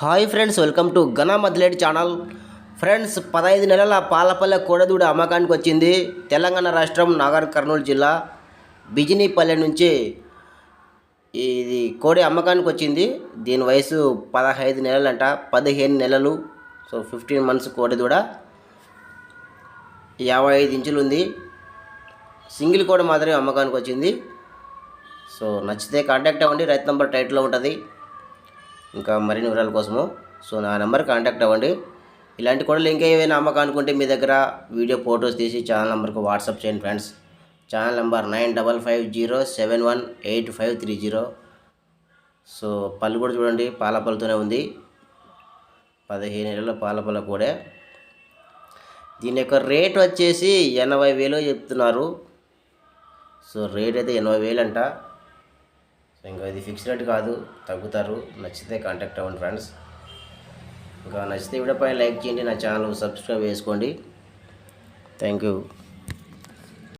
Hi friends welcome to ఘన మద్లేడి channel. Friends పదహైదు నెలల పాలపల్లె కోడదూడ అమ్మకానికి వచ్చింది తెలంగాణ రాష్ట్రం నాగర్ కర్నూలు జిల్లా బిజినీపల్లె నుంచి ఇది కోడి అమ్మకానికి వచ్చింది. దీని వయసు పదహైదు నెలలంట పదిహేను నెలలు సో ఫిఫ్టీన్ మంత్స్ కోడిదూడ. యాభై ఐదు ఇంచులు ఉంది. సింగిల్ కోడి మాత్రమే అమ్మకానికి వచ్చింది. సో నచ్చితే కాంటాక్ట్ అవ్వండి రైతు నంబర్ టైట్లో ఉంటుంది. ఇంకా మరిన్ని వివరాల కోసము. సో నా నెంబర్ కాంటాక్ట్ అవ్వండి. ఇలాంటి కూడా ఇంకా ఏమైనా అమ్మకం అనుకుంటే మీ దగ్గర వీడియో ఫొటోస్ తీసి ఛానల్ నెంబర్కి వాట్సాప్ చేయండి friends. Channel number nine double five zero seven one eight five three zero. So పళ్ళు కూడా చూడండి పాల పళ్ళతోనే ఉంది. పదిహేను నెలల పాల పళ్ళ కూడా. దీని యొక్క రేట్ వచ్చేసి ఎనభై వేలు చెప్తున్నారు. సో రేట్ అయితే ఎనభై వేలు అంట సో ఇంకా ఇది ఫిక్స్ రేట్ కాదు తగ్గుతారు. నచ్చితే కాంటాక్ట్ అవ్వండి ఫ్రెండ్స్ ఇంకా నచ్చితే వీడియో పైన లైక్ చేయండి నా ఛానల్ సబ్స్క్రైబ్ చేసుకోండి. Thank you